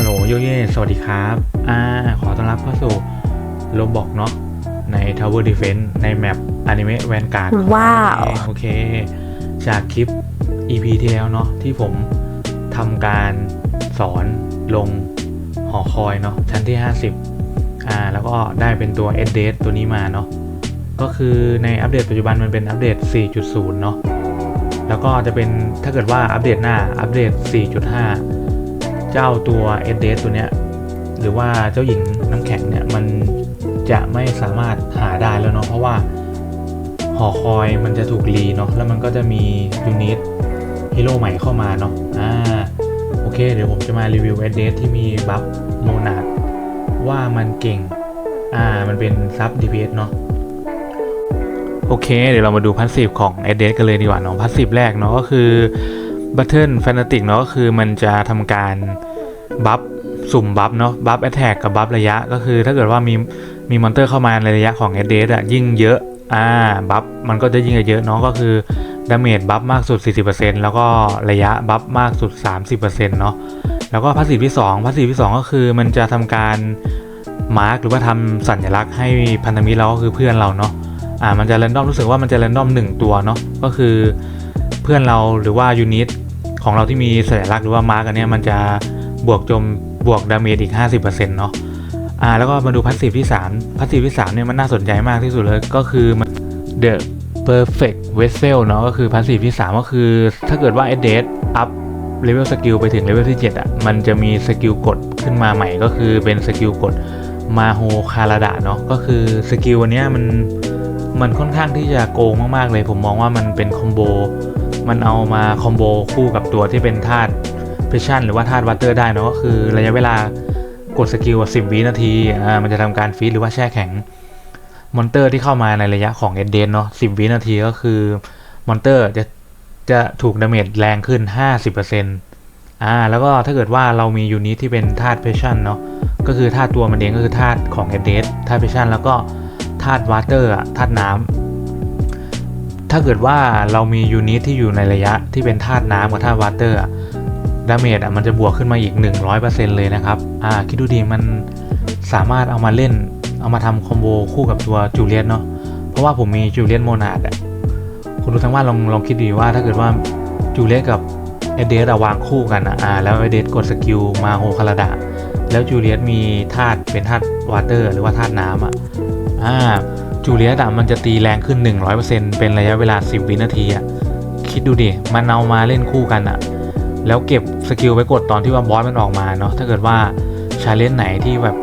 ฮัลโหลโยเย่สวัสดีครับอ่าขอต้อนรับเข้าสู่โลบอกเนาะใน Tower Defense ในแมป Anime Vanguard ของว้าวเองโอเค จากคลิป EP ที่แล้วเนาะที่ผมทำการสอนลงหอคอยเนาะชั้นที่ 50อ่าแล้วก็ได้เป็นตัว s d ตัวนี้มาเนาะก็คือในอัปเดตปัจจุบันมันเป็นอัปเดต 4.0 เนาะแล้วก็จะเป็นถ้าเกิดว่าอัปเดตหน้าอัปเดต 4.5 เจ้าตัว s d ตัวเนี้ยหรือว่าเจ้าหญิงน้ำแข็งเนี่ยมันจะไม่สามารถหาได้แล้วเนาะเพราะว่าหอคอยมันจะถูกรีเนาะแล้วมันก็จะมียูนิตฮีโร่ใหม่เข้ามาเนาะอ่าโอเค เดี๋ยวผมจะมารีวิว s d ที่มีบัฟโมนาดว่ามันเก่งอ่ามันเป็นซับ DPS เอสเนาะโอเค เดี๋ยวเรามาดูพัสซีฟของ a d กันเลยดีกว่าเนาะพัสซีฟแรกเนาะก็คือ Battle Fanatic เนาะก็คือมันจะทำการ บัฟสุ่มบัฟเนาะบัฟแอตแทกกับบัฟระยะก็คือถ้าเกิดว่ามีมีมอนเตอร์เข้ามาในระยะของ a d อะยิ่งเยอะอ่าบัฟมันก็จะยิ่งเยอะเนาะก็คือดาเมจบัฟมากสุด 40%แล้วก็ระยะบัฟมากสุด 30%เนาะแล้วก็พัสซีฟที่2พัสซีฟที่ 2 ก็คือมันจะทำการมาร์กหรือว่าทำสัญลักษณ์ให้พันธมิตรเราก็คือเพื่อนเราเนาะอ่ามันจะแรนดอมรู้สึกว่ามันจะแรนดอมหนึ่งตัวเนาะก็คือเพื่อนเราหรือว่ายูนิตของเราที่มีสัญลักษณ์หรือว่ามาร์กอันเนี้ยมันจะ บวกโจมบวกดาเมจอีก 50%เนาะอ่าแล้วก็มาดูพัสซีฟที่ 3พัสซีฟที่ 3 เนี่ยมันน่าสนใจมากที่สุดเลยก็คือมัน The Perfect Vessel เนาะก็คือพัสซีฟที่ 3 ก็คือถ้าเกิดว่า a d ดอัพเลเวลสกิลไปถึงเลเวลที่ 7 อะ มันจะมีสกิลกดขึ้นมาใหม่ก็คือเป็นสกิลกดมาโฮคาราดะเนาะก็คือสกิลอันเนี้ยมันมันค่อนข้างที่จะโกงมาก ๆ เลย ผมมองว่ามันเป็นคอมโบมันเอามาคอมโบคู่กับตัวที่เป็นธาตุ เพชชั่นหรือว่าธาตุวัตเตอร์ได้เนะก็คือระยะเวลากดสกิลสิบวินาทีอ่ามันจะทำการฟีดหรือว่าแช่แข็ง มอนเตอร์ที่เข้ามาในระยะของเอเดนเนาะสิบวินาทีก็คือ มอนเตอร์จะจะถูกดาเมจแรงขึ้น 50%อ่าแล้วก็ถ้าเกิดว่าเรามียูนิตที่เป็นธาตุเพชชั่นเนาะก็คือธาตุตัวมันเองก็คือธาตุของเอเดนธาตุเพชชั่นแล้วก็ธาตุวาเตอร์อะธาตุน้ำถ้าเกิดว่าเรามียูนิตที่อยู่ในระยะที่เป็นธาตุน้ำกับธาตุวาเตอร์ ดาเมจอะมันจะบวกขึ้นมาอีก 100%เลยนะครับอ่าคิดดูดีมันสามารถเอามาเล่น เอามาทำคอมโบคู่กับตัวจูเลียนเนาะเพราะว่าผมมีจูเลียนโมนาดอะคุณดูทั้งว่านลองลองคิดดีว่าถ้าเกิดว่าจูเลียนกับเอเดสวางคู่กันอ่าแล้วเอเดสกดสกิลมาโฮคาราดะแล้วจูเลียสมีธาตุเป็นธาตุวาเตอร์ หรือว่าธาตุน้ำอะอ่าจูเลียสอะมันจะตีแรงขึ้น 100%เป็นระยะเวลา 10 วินาทีอะคิดดูดิ มันเอามาเล่นคู่กันอะ แล้วเก็บสกิลไว้กดตอนที่ว่าบอสมันออกมาเนาะถ้าเกิดว่าชาเลนจ์ไหนที่แบบ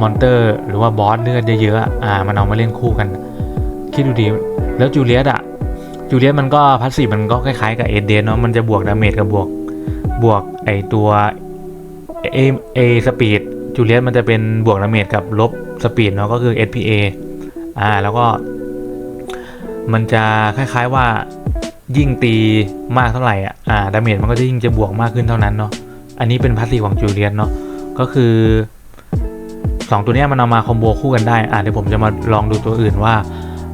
มอนเตอร์ หรือว่าบอสเลือดเยอะๆอ่ามันเอามาเล่นคู่กัน คิดดูดิแล้วจูเลียสอะจูเลียสมันก็พัสซีมันก็คล้ายๆกับเอเดนเนาะมันจะบวกดาเมจกับบวกบวกไอตัวเอเอสปีดจูเลียสมันจะเป็นบวกดาเมจกับลบสปีดเนาะก็คือ SPA อ่าแล้วก็มันจะคล้ายๆว่า ยิ่งตีมากเท่าไหร่อะอ่าดาเมจมันก็จะยิ่งจะบวกมากขึ้นเท่านั้นเนาะอันนี้เป็นพาสซีฟของจูเลียสเนาะก็คือ 2 ตัวนี้มันเอามาคอมโบคู่กันได้อ่าเดี๋ยวผมจะมาลองดูตัวอื่นว่า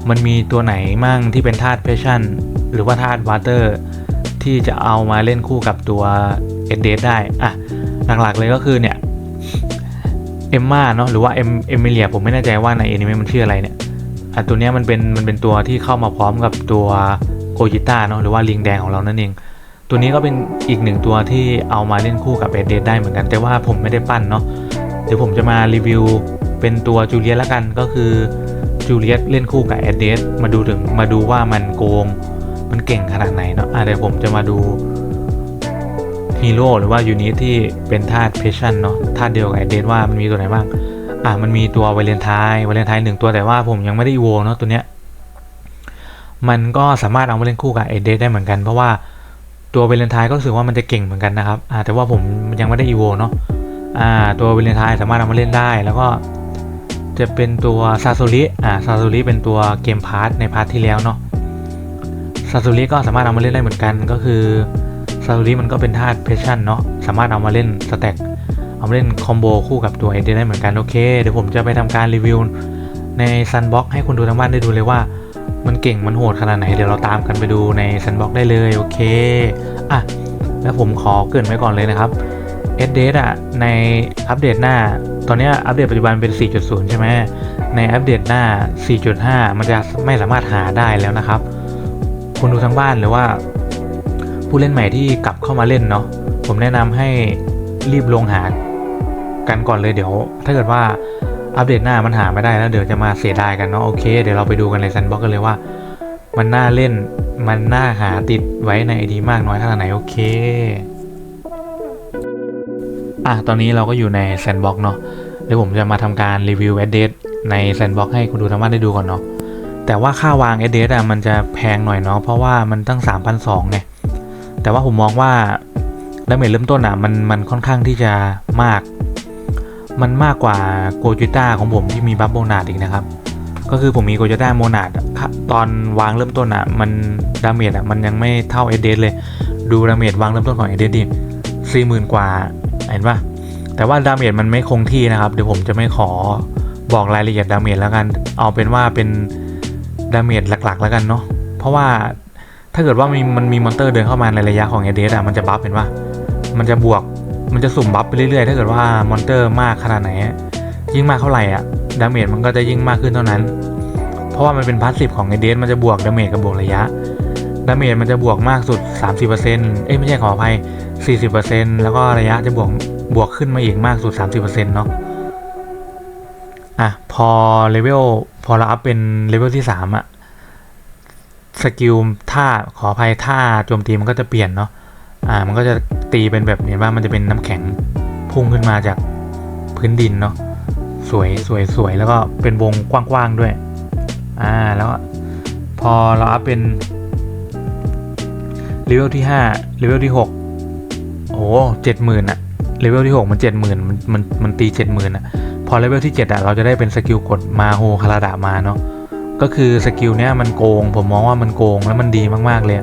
มันมีตัวไหนมั่งที่เป็นธาตุเพชชั่น หรือว่าธาตุวาเตอร์ที่จะเอามาเล่นคู่กับตัวเอเดได้อะหลักๆเลยก็คือเนี่ยเอมมาเนาะหรือว่าเอมเอมิเลียผมไม่แน่ใจว่าในแอนิเมะมันชื่ออะไรเนี่ยอะตัวนี้มันเป็นมันเป็นตัวที่เข้ามาพร้อมกับตัว โกจิต้าเนาะหรือว่าลิงแดงของเรานั่นเอง ตัวนี้ก็เป็นอีกหนึ่งตัวที่เอามาเล่นคู่กับเอเดได้เหมือนกัน แต่ว่าผมไม่ได้ปั้นเนาะเดี๋ยวผมจะมารีวิวเป็นตัวจูเลียสละกันก็คือจูเลียสเล่นคู่กับเอเดมาดูถึงมาดูว่ามันโกง มันเก่งขนาดไหนเนาะอะเดี๋ยวผมจะมาดูฮีโร่หรือว่ายูนิตที่เป็นธาตุเพชชั่นเนาะธาตุเดียวกับไอเดนว่ามันมีตัวไหนบ้าง อ่ามันมีตัววาเลนไทน์วาเลนไทน์หนึ่งตัวแต่ว่าผมยังไม่ได้อีโวเนาะตัวเนี้ย มันก็สามารถเอามาเล่นคู่กับไอเดได้เหมือนกัน เพราะว่าตัวเวเลนทน์ก็รู้สึกว่ามันจะเก่งเหมือนกันนะครับแต่ว่าผมยังไม่ได้อีโวเนาะอ่าตัวเวเลนทน์สามารถเอามาเล่นได้ แล้วก็จะเป็นตัวซาโซริอ่าซาโซริเป็นตัวเกมพาร์ทในพาร์ทที่แล้วเนาะซาโซริก็สามารถเอามาเล่นได้เหมือนกันก็คือซาโซริมันก็เป็นธาตุเพชชั่นเนาะสามารถเอามาเล่นสแต็กเอามาเล่นคอมโบคู่กับตัวเอเดได้เหมือนกันโอเคเดี๋ยวผมจะไปทำการรีวิวในซันบ็อกให้คุณดูทางบ้านได้ดูเลยว่า มันเก่งมันโหดขนาดไหนเดี๋ยวเราตามกันไปดูในซันบ็อกได้เลยโอเคอะแล้วผมขอเกินไว้ก่อนเลยนะครับเอเดอะในอัปเดตหน้า ตอนนี้อัปเดตปัจจุบันเป็น 4.0 ใช่ไหมในอัปเดตหน้า 4.5 มันจะไม่สามารถหาได้แล้วนะครับคุณดูทางบ้านหรือว่า ผู้เล่นใหม่ที่กลับเข้ามาเล่นเนาะผมแนะนำให้รีบลงหากันก่อนเลยเดี๋ยว ถ้าเกิดว่า อัปเดตหน้ามันหาไม่ได้แล้วเดี๋ยวจะมาเสียดายกันเนาะโอเค เดี๋ยวเราไปดูกันในซันบ็อกกันเลยว่า มันน่าเล่นมันน่าหาติดไว้ในไอดีมากน้อยขนาดไหนโอเคอะตอนนี้เราก็อยู่ในแซนบ็อกเนาะเดี๋ยวผมจะมาทำการรีวิว a d d r e s ในแซนบ็อกให้คุณดูทางบ้านได้ดูก่อนเนาะแต่ว่าค่าวาง a d d r e s อะมันจะแพงหน่อยเนาะเพราะว่ามันตั้ง 3,200ไงแต่ว่าผมมองว่าดาเมจเริ่มต้นอะมันมันค่อนข้างที่จะมาก มันมากกว่าโกจิต้าของผมที่มีบัฟโบนาดอีกนะครับ ก็คือผมมีโกจิต้าโมนาดตอนวางเริ่มต้นอะมันดาเมจอะมันยังไม่เท่าเอเดเลย ดูดาเมจวางเริ่มต้นของเอเดดิสี่หมื่นกว่าเห็นปะแต่ว่าดาเมจมันไม่คงที่นะครับ เดี๋ยวผมจะไม่ขอบอกรายละเอียดดาเมจแล้วกัน เอาเป็นว่าเป็นดาเมจหลักๆ แล้วกันเนาะ เพราะว่าถ้าเกิดว่ามีมันมีมอนเตอร์เดินเข้ามาในระยะของเอเดสอะมันจะบัฟเห็นปะมันจะบวก มันจะสุ่มบัฟไปเรื่อยๆ ถ้าเกิดว่ามอนเตอร์มากขนาดไหน ยิ่งมากเท่าไหร่อะดาเมจมันก็จะยิ่งมากขึ้นเท่านั้น เพราะว่ามันเป็นพาสซีฟของเอเดสมันจะบวกดาเมจกับบวกระยะดาเมจมันจะบวกมากสุด 30%เอ้ยไม่ใช่ขออภัย 40%แล้วก็ระยะจะบวกบวกขึ้นมาอีกมากสุด 30%เนาะอะพอเลเวลพอเราอัพเป็นเลเวลที่ 3อะสกิลท่าขออภัยท่าโจมตีมันก็จะเปลี่ยนเนาะอ่ามันก็จะ ตีเป็นแบบเห็นว่ามันจะเป็นน้ำแข็งพุ่งขึ้นมาจากพื้นดินเนาะสวยสวยสวยแล้วก็เป็นวงกว้างๆด้วย อ่าแล้วพอเราอัพเป็นเลเวลที่5เลเวลที่ 6 โอ้เจ็ดหมื่นอะเลเวลที่ 6 มัน70,000มันมันมันตี70,000อะพอเลเวลที่ 7อะเราจะได้เป็นสกิลกดมาโฮคาราดามาเนาะก็คือสกิลเนี้ยมันโกง ผมมองว่ามันโกงแล้วมันดีมากๆเลย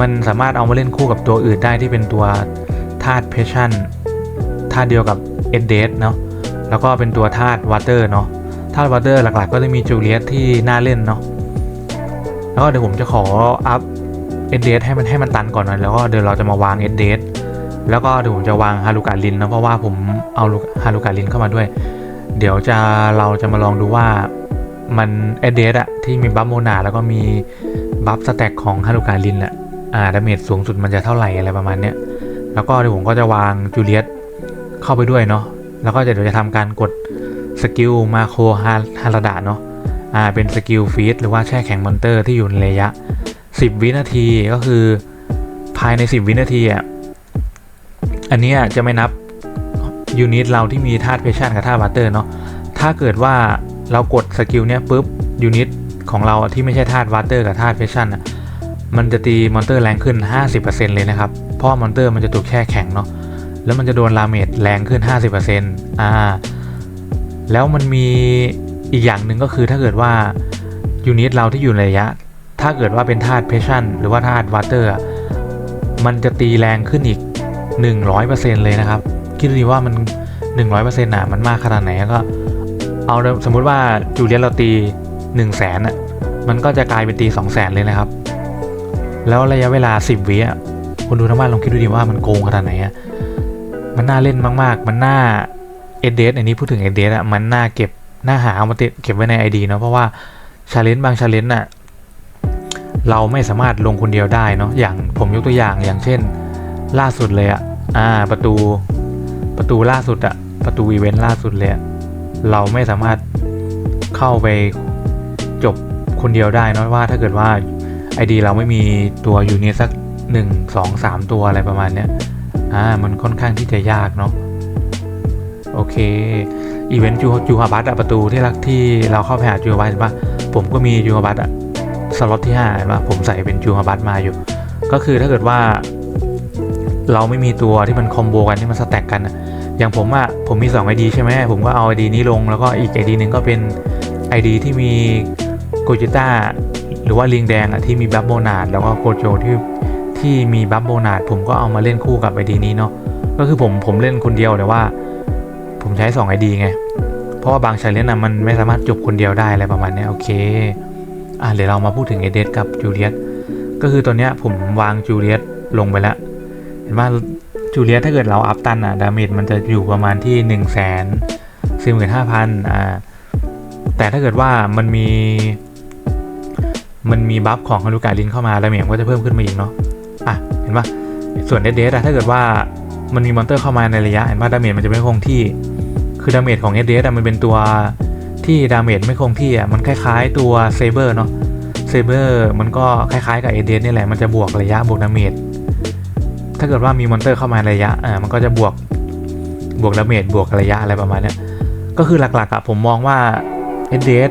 มันสามารถเอามาเล่นคู่กับตัวอื่นได้ที่เป็นตัวธาตุเพชชั่นธาตุเดียวกับเอเดสเนาะแล้วก็เป็นตัวธาตุวอเตอร์เนาะธาตุวอเตอร์หลักๆ ก็จะมีจูเลียสที่น่าเล่นเนาะแล้วก็เดี๋ยวผมจะขออัพเอเดสให้มันให้มันตันก่อนหน่อยแล้วก็เดี๋ยวเราจะมาวางเอเดสแล้วก็เดี๋ยวผมจะวางฮารุกาลินนะเพราะว่าผมเอาฮารุกาลินเข้ามาด้วย เดี๋ยวจะเราจะมาลองดูว่ามันเอเดสอะที่มีบัฟโมนาแล้วก็มีบัฟสแต็กของฮารุกาลินแหละ อ่าดาเมจสูงสุดมันจะเท่าไหร่อะไรประมาณเนี้ยแล้วก็เดี๋ยวผมก็จะวางจูเลียสเข้าไปด้วยเนาะแล้วก็เดี๋ยวจะทำการกดสกิลมาโคฮาราดาเนาะอ่าเป็นสกิลฟีดหรือว่าแช่แข็งมอนเตอร์ที่อยู่ในระยะ 10 วินาทีก็คือภายใน 10 วินาทีอะอันนี้จะไม่นับยูนิตเราที่มีธาตุเพชชั่นกับธาตุวัตเตอร์เนาะถ้าเกิดว่าเรากดสกิลเนี้ยปุ๊บยูนิตของเราที่ไม่ใช่ธาตุวัตเตอร์กับธาตุเพชชั่นอะ มันจะตีมอนเตอร์แรงขึ้น 50%เลยนะครับ เพราะมอนเตอร์มันจะถูกแช่แข็งเนาะ แล้วมันจะโดนลาเมจแรงขึ้น 50%อ่า แล้วมันมีอีกอย่างหนึ่งก็คือถ้าเกิดว่ายูนิตเราที่อยู่ในระยะ ถ้าเกิดว่าเป็นธาตุเพชชั่นหรือว่าธาตุวอเตอร์มันจะตีแรงขึ้นอีก 100%เลยนะครับ คิดดูดีว่ามัน 100%น่ะ มันมากขนาดไหนก็ เอาสมมุติว่าจูเลียนเราตี 1 0 0 0 0แสนอะ มันก็จะกลายเป็นตี 2 0 0 0 0 0เลยนะครับ แล้วระยะเวลา 10วิอะคุณดูทั้งบ้านลองคิดดูดีว่ามันโกงขนาดไหนอะมันน่าเล่นมากๆ มันน่าเอเดสอันนี้พูดถึงเอเดสอะมันน่าเก็บน่าหาเอามาเก็บไว้ใน ID เนาะเพราะว่าชาเลนจ์บางชาเลนจ์อะเราไม่สามารถลงคนเดียวได้เนาะอย่างผมยกตัวอย่างอย่างเช่น ล่าสุดเลยอะอ่าประตูประตูล่าสุดอะประตูอีเวนต์ล่าสุดเลยเราไม่สามารถเข้าไปจบคนเดียวได้นะว่าถ้าเกิดว่า ID เราไม่มีตัวยูนิตสัก 1 2 3 ตัวอะไรประมาณเนี้ยอ่ามันค่อนข้างที่จะยากเนาะโอเคอีเวนต์จูจูฮาบัตอะประตูที่รักที่เราเข้าไปหาจูฮาบัตเห็นปะผมก็มีจูฮาบัตอะสล็อตที่5เห็นปะผมใส่เป็นจูฮาบัตมาอยู่ ก็คือถ้าเกิดว่า เราไม่มีตัวที่มันคอมโบกันที่มันสแต็กกันอะอย่างผมอะผมมี2 ID ใช่ไหมผมก็เอา ID นี้ลงแล้วก็อีก ID หนึ่งก็เป็น ID ที่มีโกจิต้า รือว่าลิงแดงอะที่มีบัฟโบนาดแล้วก็โกโจที่ที่มีบัฟโบนาดผมก็เอามาเล่นคู่กับ ID นี้เนาะก็คือผมผมเล่นคนเดียวแต่ว่า ผมใช้2 ID ไง เพราะว่าบางชาเลนจ์อะมันไม่สามารถจบคนเดียวได้อะไรประมาณนี้โอเคอะเดี๋ยวเรามาพูดถึงเอเดสกับจูเลียตก็คือตอนเนี้ยผมวางจูเลียตลงไปแล้วเห็นว่าจูเลียถ้าเกิดเราอัพตันอะดาเมจมันจะอยู่ประมาณที่1นึ่งแสนสี่หมื่นห้าพันอ่าแต่ถ้าเกิดว่ามันมี มันมีบัฟของฮารุการินเข้ามาดาเมจก็จะเพิ่มขึ้นมาอีกเนาะอะเห็นปะส่วนเดดเดสอะถ้าเกิดว่ามันมีมอนเตอร์เข้ามาในระยะเห็นว่าดาเมจมันจะไม่คงที่ คือดาเมจของเอเดสอะมันเป็นตัวที่ดาเมจไม่คงที่อะมันคล้ายๆตัวเซเบอร์เนาะเซเบอร์มันก็คล้ายๆกับเอเดสนี่แหละมันจะบวกระยะบวกดาเมจถ้าเกิดว่ามีมอนเตอร์เข้ามาระยะอ่ามันก็จะบวกบวกดาเมจบวกระยะอะไรประมาณเนี้ยก็คือหลักๆอะผมมองว่าเอเดส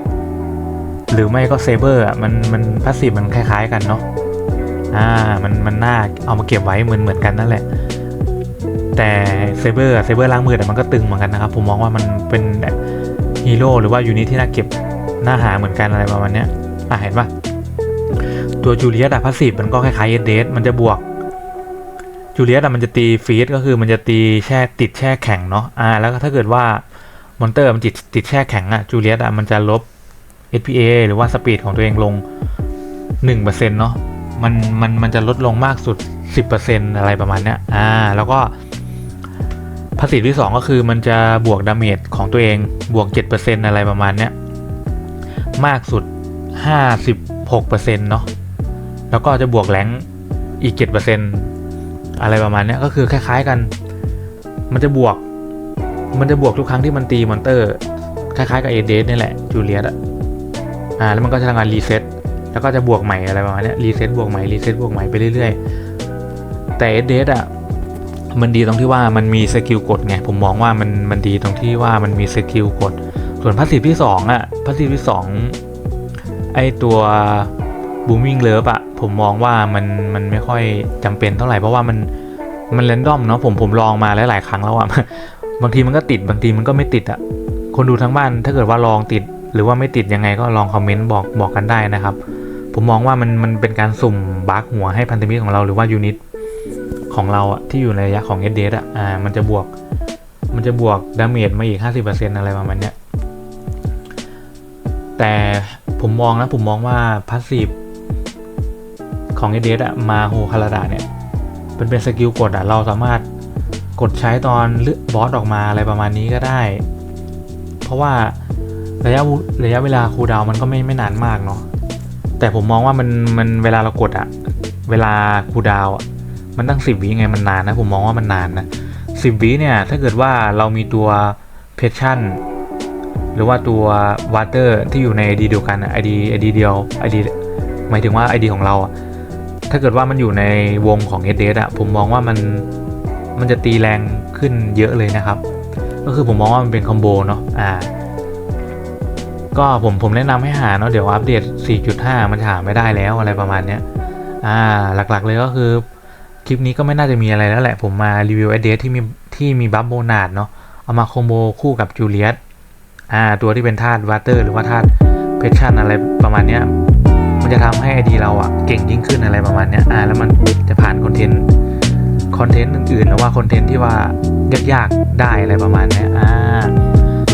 หรือไม่ก็เซเบอร์อะมันมันพาสซีฟมันคล้าย ๆ กันเนาะอ่ามันมันน่าเอามาเก็บไว้เหมือนเหมือนกันนั่นแหละ แต่เซเบอร์เซเบอร์ล้างมือแต่มันก็ตึงเหมือนกันนะครับผมมองว่ามันเป็นฮีโร่หรือว่ายูนิตที่น่าเก็บน่าหาเหมือนกันอะไรประมาณเนี้ยอะเห็นปะตัวจูเลียสอะพาสซีฟมันก็คล้ายๆเอเดสมันจะบวกจูเลียสอะมันจะตีฟีดก็คือมันจะตีแช่ติดแช่แข็งเนาะอ่าแล้วถ้าเกิดว่ามอนเตอร์มันติดติดแช่แข็งอะจูเลียสอะมันจะลบ SPA หรือว่าสปีดของตัวเองลง 1%เนาะมันมันมันจะลดลงมากสุด 10%อะไรประมาณเนี้ยอ่าแล้วก็พาสซีที่ 2 ก็คือมันจะบวกดาเมจของตัวเองบวก 7%อะไรประมาณเนี้ยมากสุด 56%เนาะแล้วก็จะบวกแรงอีก 7%อะไรประมาณเนี้ยก็คือคล้ายๆกัน มันจะบวก มันจะบวกทุกครั้งที่มันตีมอนเตอร์ คล้ายๆกับเอเดสนี่แหละจูเลียสอะ อ่าแล้วมันก็จะทำงานรีเซ็ตแล้วก็จะบวกใหม่อะไรประมาณนี้รีเซ็ตบวกใหม่รีเซ็ตบวกใหม่ไปเรื่อยๆ แต่เอเดสอะมันดีตรงที่ว่ามันมีสกิลกดไงผมมองว่ามันมันดีตรงที่ว่ามันมีสกิลกด ส่วนพาสซีฟที่ 2 อะพาสซีฟที่2ไอตัวบูม i ิ g งเลิฟอะผมมองว่ามันมันไม่ค่อยจำเป็นเท่าไหร่เพราะว่ามันมันเรนดอมเนาะผมผมลองมาหลาย ๆ ครั้งแล้วอะบางทีมันก็ติดบางทีมันก็ไม่ติดอะคนดูทั้งบ้านถ้าเกิดว่าลองติด หรือว่าไม่ติดยังไงก็ลองคอมเมนต์บอกบอกกันได้นะครับ ผมมองว่ามันมันเป็นการสุ่มบั๊กหัวให้พันธมิตรของเราหรือว่ายูนิตของเราอะที่อยู่ในระยะของ s d อะอ่ามันจะบวก มันจะบวกดาเมจมาอีก 50%อะไรประมาณเนี้ยแต่ผมมองนะผมมองว่าพาสซีฟของ s d อะมาโฮคาราดาเนี่ยเป็นเป็นสกิลกดอะเราสามารถกดใช้ตอนเลือกบอสออกมาอะไรประมาณนี้ก็ได้ เพราะว่า ระยะระยะเวลาคูลดาวมันก็ไม่ไม่นานมากเนาะแต่ผมมองว่ามันมันเวลาเรากดอะเวลาคูลดาวอะมันตั้งสิบวิไงมันนานนะผมมองว่ามันนานนะสิบวิเนี่ยถ้าเกิดว่าเรามีตัวเพชชั่นหรือว่าตัววาเตอร์ที่อยู่ใน ID เดียวกันไอดีไอดีเดียวไอดีหมายถึงว่า ID ของเราอะถ้าเกิดว่ามันอยู่ในวงของ s d อะผมมองว่ามันมันจะตีแรงขึ้นเยอะเลยนะครับ ก็คือผมมองว่ามันเป็นคอมโบเนาะอ่า ก็ผมผมแนะนำให้หาเนาะเดี๋ยวอัปเดต 4.5 มันหาไม่ได้แล้วอะไรประมาณเนี้ยอ่าหลักๆเลยก็คือ คลิปนี้ก็ไม่น่าจะมีอะไรแล้วแหละ ผมมารีวิวไอเดสที่มีที่มีบัฟโบนาดเนาะเอามาคอมโบคู่กับจูเลียสอ่าตัวที่เป็นธาตุวาเตอร์หรือว่าธาตุเพชชั่นอะไรประมาณเนี้ยมันจะทำให้ไอดีเราอะเก่งยิ่งขึ้นอะไรประมาณเนี้ยอ่าแล้วมันจะผ่านคอนเทนต์คอนเทนต์อื่นๆหรือว่าคอนเทนต์ที่ว่ายากๆได้อะไรประมาณเนี้ยอ่า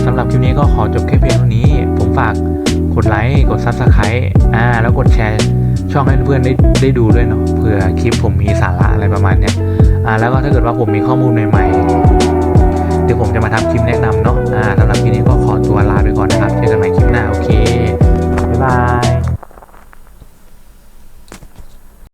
สำหรับคลิปนี้ก็ขอจบแค่เพียงเท่านี้ผม ฝากกดไลค์กดซับสไครต์อ่าแล้วกดแชร์ช่องให้เพื่อนๆได้ได้ดูด้วยเนาะเผื่อคลิปผมมีสาระอะไรประมาณเนี้ยอ่าแล้วก็ถ้าเกิดว่าผมมีข้อมูลใหม่ๆเดี๋ยวผมจะมาทำคลิปแนะนำเนาะอ่าสำหรับคลิปนี้ก็ขอตัวลาไปก่อนนะครับเจอกันใหม่คลิปหน้าโอเคบ๊ายบาย